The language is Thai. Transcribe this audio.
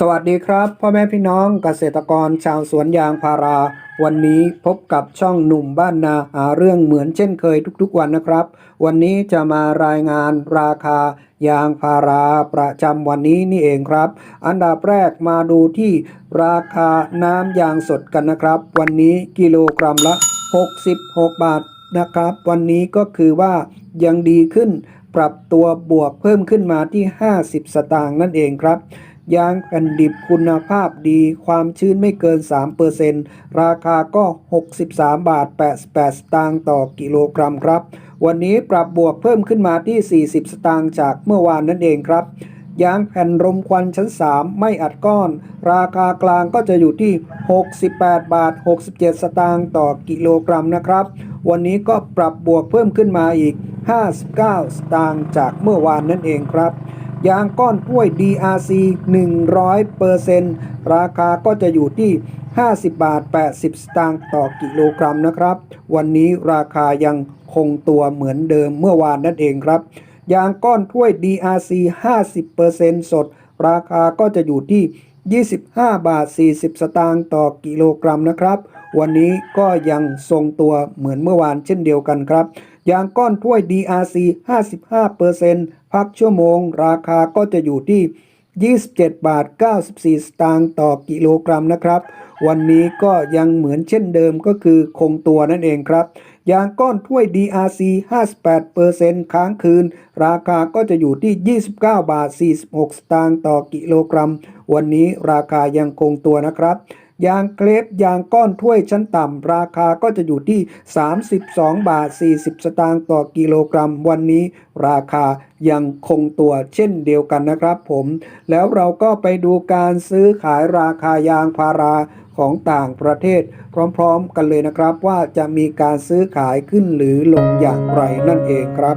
สวัสดีครับพ่อแม่พี่น้องเกษตรกรชาวสวนยางพารา วันนี้พบกับช่องหนุ่มบ้านนาหาเรื่องเหมือนเช่นเคยทุกๆวันนะครับ วันนี้จะมารายงานราคายางพาราประจำวันนี้นี่เองครับ อันดับแรกมาดูที่ราคาน้ำยางสดกันนะครับ วันนี้กิโลกรัมละ 66 บาทนะครับ วันนี้ก็คือว่ายังดีขึ้น ปรับตัวบวกเพิ่มขึ้นมาที่ 50 สตางค์นั่นเองครับ ยางแผ่นดิบคุณภาพดี ความชื้นไม่เกิน 3%ราคาก็ 63 บาท 88 สตางค์ต่อกิโลกรัมครับ วันนี้ปรับบวกเพิ่มขึ้นมาที่ 40 สตางค์จากเมื่อวานนั่นเองครับยางแผ่นรมควันชั้น 3 ไม่อัดก้อน ราคากลางก็จะอยู่ที่ 68 บาท 67 สตางค์ต่อกิโลกรัมนะครับ วันนี้ก็ปรับบวกเพิ่มขึ้นมาอีก 59 สตางค์จากเมื่อวานนั่นเองครับ ยางก้อนห้วย DRC 100%ราคาก็จะอยู่ที่ 50 บาท 80 สตางค์ต่อกิโลกรัมนะครับ วันนี้ราคายังคงตัวเหมือนเดิมเมื่อวานนั่นเองครับ ยางก้อนถ้วย DRC 50%สด ราคาก็จะอยู่ที่ 25 บาท 40 สตางค์ต่อกิโลกรัมนะครับ วันนี้ก็ยังทรงตัวเหมือนเมื่อวานเช่นเดียวกันครับ ยางก้อนถ้วย DRC 55%พักชั่วโมง ราคาก็จะอยู่ที่ 27 บาท 94 สตางค์ต่อกิโลกรัมนะครับ วันนี้ก็ยังเหมือนเช่นเดิมก็คือคงตัวนั่นเองครับยางก้อนถ้วย DRC 58%ค้างคืน ราคาก็จะอยู่ที่ 29 บาท 46 สตางค์ต่อกิโลกรัม วันนี้ราคายังคงตัวนะครับ ยางเคลฟยางก้อนถ้วยชั้นต่ำ ราคาก็จะอยู่ที่ 32 บาท 40 สตางค์ต่อกิโลกรัม วันนี้ราคายังคงตัวเช่นเดียวกันนะครับผม แล้วเราก็ไปดูการซื้อขายราคายางพาราของต่างประเทศ พร้อมๆกันเลยนะครับว่าจะมีการซื้อขายขึ้นหรือลงอย่างไรนั่นเองครับ